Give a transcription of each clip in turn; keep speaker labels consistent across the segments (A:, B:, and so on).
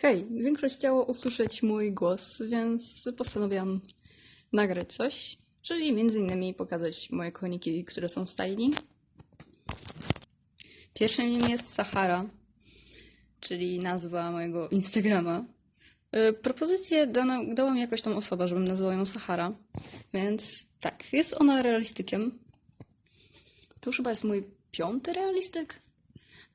A: Hej, większość chciało usłyszeć mój głos, więc postanowiłam nagrać coś, czyli między innymi pokazać moje koniki, które są w stajni. Pierwszym nim jest Sahara, czyli nazwa mojego Instagrama. Y, Propozycję dana, dała mi jakoś tam osoba, żebym nazwała ją Sahara, więc tak, jest ona realistykiem. To już chyba jest mój piąty realistyk.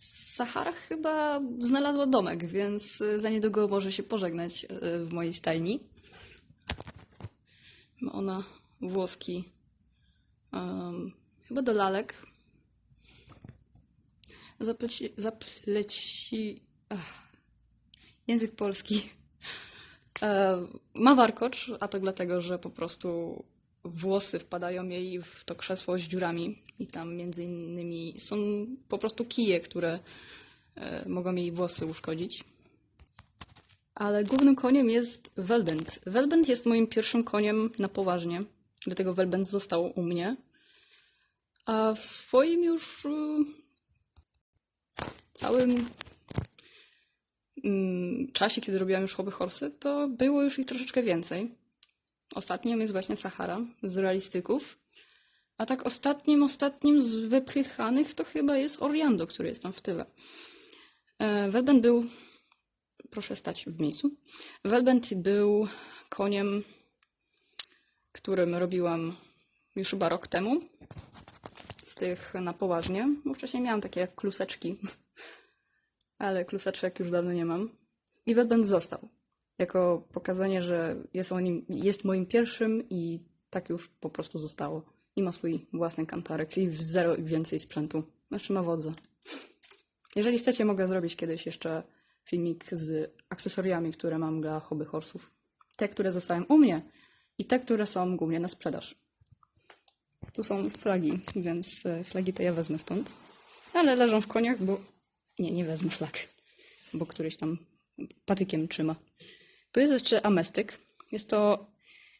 A: Sahara chyba znalazła domek, więc y, za niedługo może się pożegnać y, w mojej stajni. Ma ona włoski. em, chyba do lalek. Zapleci. zapleci ach, język polski. E, ma warkocz, a to dlatego, że po prostu włosy wpadają jej w to krzesło z dziurami i tam między innymi są po prostu kije, które e, mogą jej włosy uszkodzić. Ale głównym koniem jest Welbent. Welbent jest moim pierwszym koniem na poważnie, dlatego Welbent został u mnie. A w swoim już y, całym mm, czasie, kiedy robiłam już hobby horsy, to było już ich troszeczkę więcej. Ostatnim jest właśnie Sahara z realistyków. A tak ostatnim, ostatnim z wypychanych to chyba jest Oriando, który jest tam w tyle. E, Welbent był... Proszę stać w miejscu. Welbent był koniem, którym robiłam już chyba rok temu. Z tych na poważnie. Bo wcześniej miałam takie kluseczki. Ale kluseczek już dawno nie mam. I Welbent został jako pokazanie, że jest, on nim, jest moim pierwszym i tak już po prostu zostało. I ma swój własny kantarek i zero więcej sprzętu. Znaczy ma wodze. Jeżeli chcecie, mogę zrobić kiedyś jeszcze filmik z akcesoriami, które mam dla hobby horsów. Te, które zostają u mnie i te, które są głównie na sprzedaż. Tu są flagi, więc e, flagi to ja wezmę stąd. Ale leżą w koniach, bo... Nie, nie wezmę flag, bo któryś tam patykiem trzyma. Tu jest jeszcze amestyk. Jest to.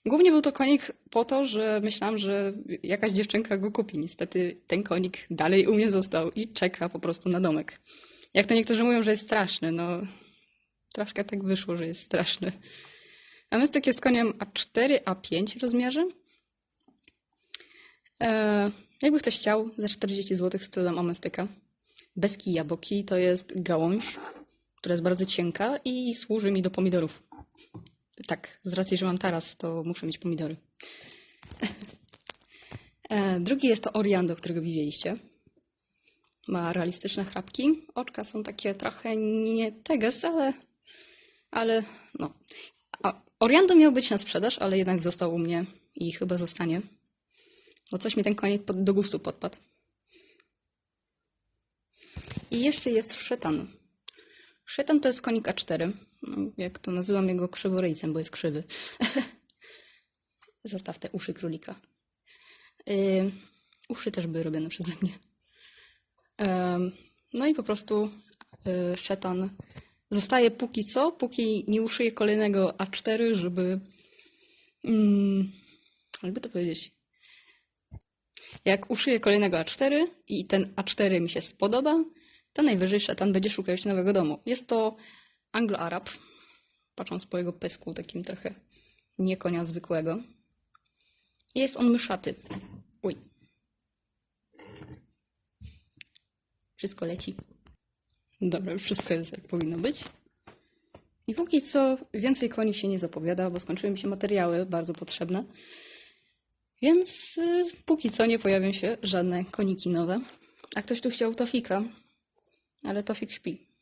A: Głównie był to konik po to, że myślałam, że jakaś dziewczynka go kupi. Niestety ten konik dalej u mnie został i czeka po prostu na domek. Jak to niektórzy mówią, że jest straszny, no troszkę tak wyszło, że jest straszny. Amestyk jest koniem A4, A5 w rozmiarze. E, jakby ktoś chciał, za 40 zł sprzedam amestyka. Bez kija, bo kij to jest gałąź, która jest bardzo cienka i służy mi do pomidorów. Tak, z racji, że mam taras, to muszę mieć pomidory. E, Drugi jest to Oriando, którego widzieliście. Ma realistyczne chrapki. Oczka są takie trochę nie teges, ale, ale no. A Oriando miał być na sprzedaż, ale jednak został u mnie i chyba zostanie. Bo coś mi ten konik pod, do gustu podpadł. I jeszcze jest szetan. Szetan to jest konik A4. No, jak to nazywam jego krzyworyjcem, bo jest krzywy. Zostaw te uszy królika. Yy, uszy też były robione przeze mnie. Em, no i po prostu yy, szetan zostaje póki co, póki nie uszyje kolejnego A4, żeby. Mm, jakby to powiedzieć? Jak uszyję kolejnego A4 i ten A4 mi się spodoba, to najwyżej szatan będzie szukał już nowego domu. Jest to Anglo-Arab, patrząc po jego pysku, takim trochę nie konia zwykłego. Jest on myszaty. Uj. Wszystko leci. Dobra, już wszystko jest jak powinno być. I póki co więcej koni się nie zapowiada, bo skończyły mi się materiały bardzo potrzebne. Więc y, póki co nie pojawią się żadne koniki nowe. A ktoś tu chciał Tofika, ale to fix śpi.